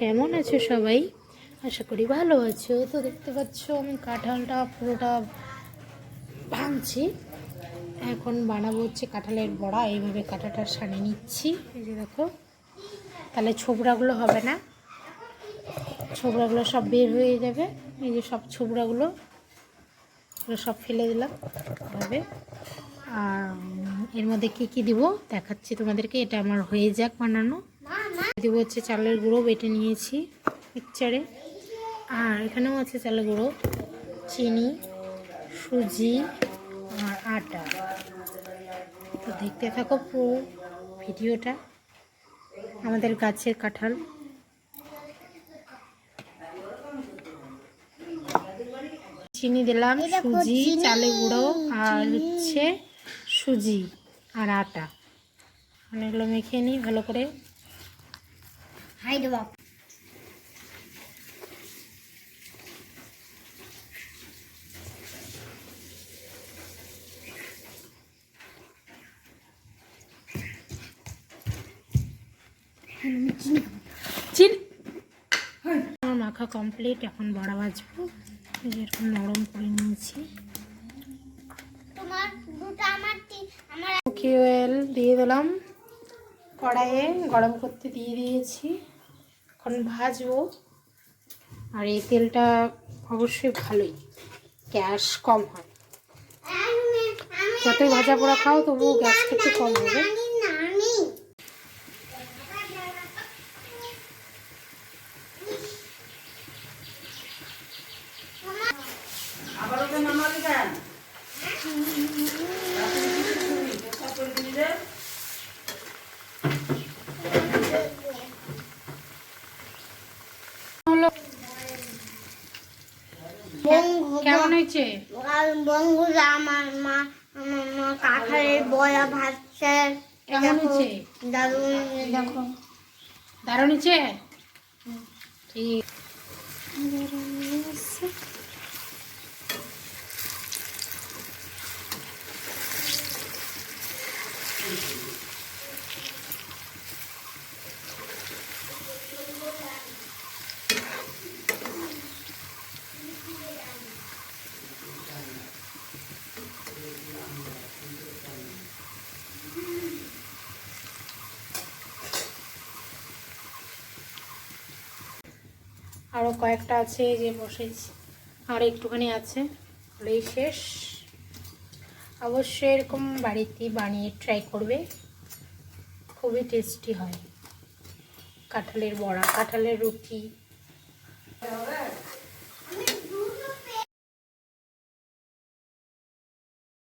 কেমন আছো সবাই? আশা করি ভালো আছো। তো দেখতে পাচ্ছ, আমি কাঁঠালটা পুরোটা ভাঙছি। এখন বানাবো হচ্ছে কাঁঠালের বড়া। এইভাবে কাঁটাটা সানিয়ে নিচ্ছি। এই যে দেখো, তাহলে ছোবড়াগুলো হবে না। ছোবড়াগুলো সব বের হয়ে যাবে। এই যে সব ছোবড়াগুলো সব ফেলে দিলাম এভাবে। আর এর মধ্যে কী কী দিব দেখাচ্ছি তোমাদেরকে। এটা আমার হয়ে যাক বানানো। দিব হচ্ছে চালের গুঁড়ো বেটে নিয়েছি মিক্সচারে। আর এখানেও আছে চালের গুঁড়ো চিনি সুজি আর আটা। তো দেখতে থাকো পুরো ভিডিওটা আমাদের গাছের কাঁঠাল। চিনি দিলাম সুজি চালের গুঁড়ো আর হচ্ছে সুজি আর আটা। অনেকগুলো মেখে নিই ভালো করে রে বাপ চিনি। আমার মাখা কমপ্লিট এখন বড়া ভাজবো। এই যে এরকম নরম করে নিয়েছি। অয়েল দিয়ে দিলাম। কড়াইয়ে গরম করতে দিয়ে দিয়েছি। এখন ভাজবো। আর এই তেলটা অবশ্যই ভালোই, গ্যাস কম হয়। যতই ভাজা পোড়া খাও, তবুও গ্যাসটা একটু কম হবে। নানি হলো কেমন হয়েছে? বঙ্গুরা আমার মা আমার মা কাঁঠালের বয়া ভাজছে কেমন হয়েছে? দারুণ দেখো। দারুণ হয়েছে? ঠিক। আরও কয়েকটা আছে যে বসেছি। আর একটুখানি আছে। হলেই শেষ। অবশ্যই এরকম বাড়িতে বানিয়ে ট্রাই করবে। খুবই টেস্টি হয়। কাঁঠালের বড়া, কাঁঠালের রুটি।